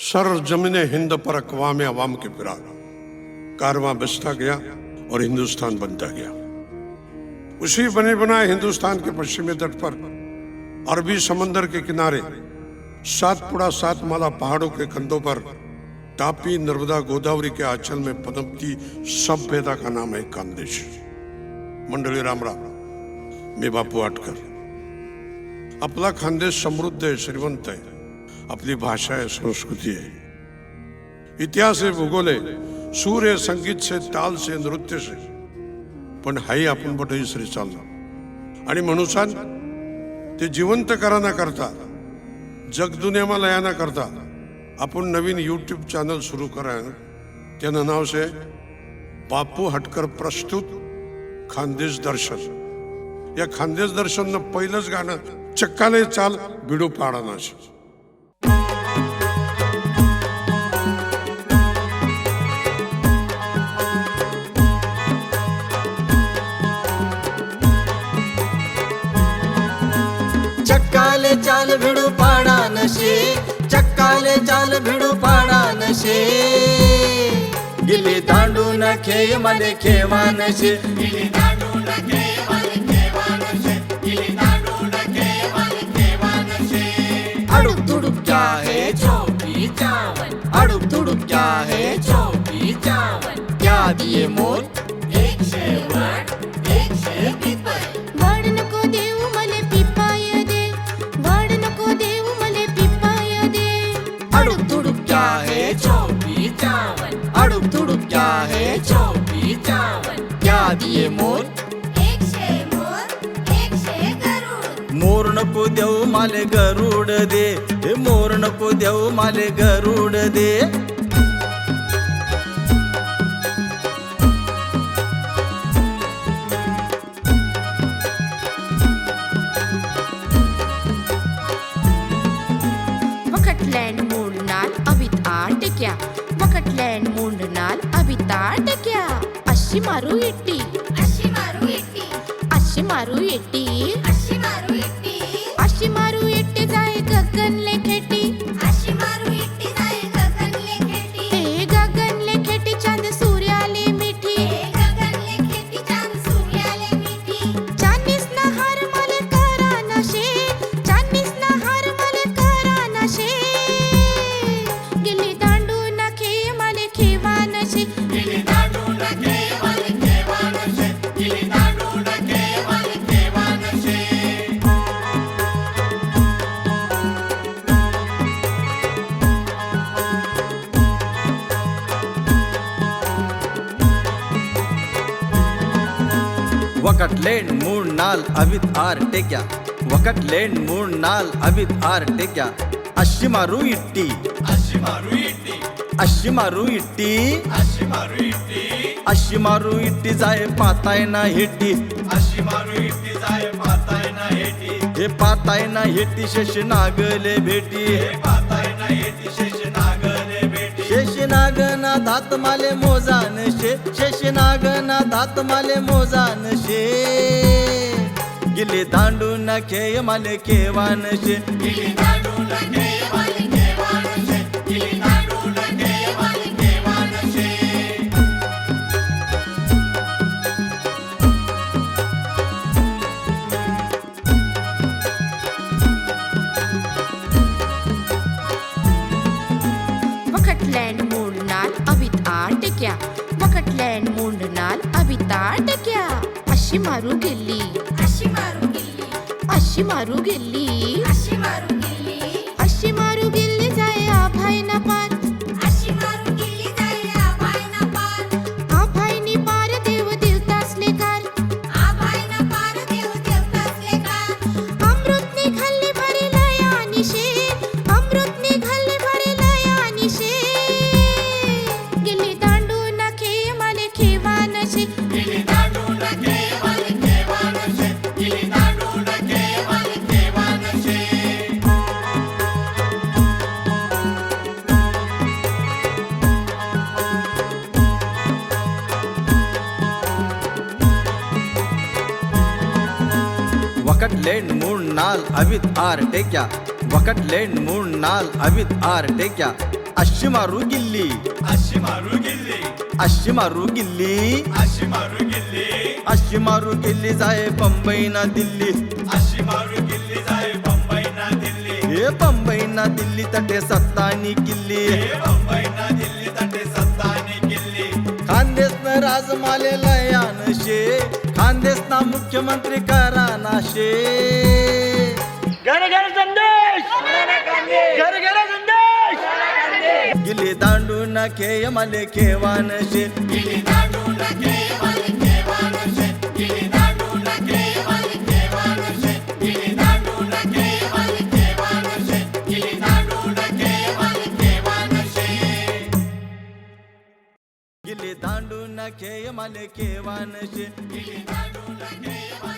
Sir ज़मीन हिंद पर अकवाम अवाम के फिरा कारवां बसता गया और हिंदुस्तान बनता गया। उसी बने बनाए हिंदुस्तान के पश्चिमी तट पर अरबी समंदर के किनारे सातपुड़ा सात माला पहाड़ों के कंधों पर तापी नर्मदा गोदावरी के आंचल में पनपती सभ्यता का नाम है खानदेश मंडळी रामराम मी बापू आटकर आपला खानदेश समृद्ध है, श्रीमंत आहे आपली भाषा आहे संस्कृती आहे. इतिहास आहे भूगोल आहे. सूर आहे संगीत से ताल से नृत्य से पण हाही आपण बट इसरी चालणार? आणि म्हणून ते जिवंत कराना करता जगदुन्यामा लयाना करता आपण नवीन यूट्यूब चॅनल सुरू करा. त्यानं नाव से बापू हटकर प्रस्तुत खानदेश दर्शन. या खानदेश दर्शननं पहिलंच गाणं चक्काले चाल बिडू पाडानाश. चक्काले चाल भिडू पाडा नशे चक्काले चाल भिडू पाडा नशे। गिले दांडू न खे मले खेवा नशे। गिले दांडू न खेवा नशे। गिले दांडू न खेवा नशे। क्या है चौकी चावल? क्या है चौकी चावल? क्या दिए मोर? है एक शे मोर. मोर नको देऊ माले गरुड दे. मोर नको देऊ माले गरुड दे. क्या? अशी मारू इट्टी अशी मारू इट्टी अशी मारू इट्टी अशी मारू इट्टी वकटलेंड मूळ नाल अवित आर टेक्या वकटलेंड मूळ नाल अवित आर टेक्या। अशी मारू इट्टी। अशी मारू इट्टी। अशी मारू इट्टी। अशी मारू इट्टी। अशी मारू इट्टी जाय पाताय ना हेटी। अशी मारू इट्टी जाय पाताय ना हेटी। हे पाताय ना हेटी शेष नागले भेटी। पाताय ना हेटी शेष नागले भेटी। शेष नागना धात माले मोजान शे शेष नागना धात माले मोजान शे गिले दांडू ना खेय माले केवान शे गिली दांडू नके वाले केवानशे गिली दांडू नके वाले केवानशे वकटलँड मोडणार अभित आठ क्या वकटलँड मोडणार अभित आठ क्या अशी मारू गेली. अशी मारू गिल्ली अशी मारू गेली. अशी मारू गिल्ली वकटलेंड मूळ नाल अवित आर टेक्या वकटलेंड मूळ नाल अवित आर टेक्या। अशी मारू गिल्ली। अशी मारू गिल्ली। अशी मारू गिल्ली। अशी मारू गिल्ली। अशी मारू गिल्ली जाय बंबई ना दिल्ली। अशी मारू गिल्ली जाय बंबई ना दिल्ली। हे बंबई ना दिल्ली तटे सत्तानी किल्ली। बंबई ना दिल्ली। राजमाले लयान शे खानदेश ना मुख्यमंत्री करा ना शे घर घर संदेश! घर घर संदेश! गिल्ली दांडू ना खेय मले खेवान शे गिली दांडू नखे वाले गिल्ली दांडू ना खेय मले खेवान शे गिली दांडू नखे वाले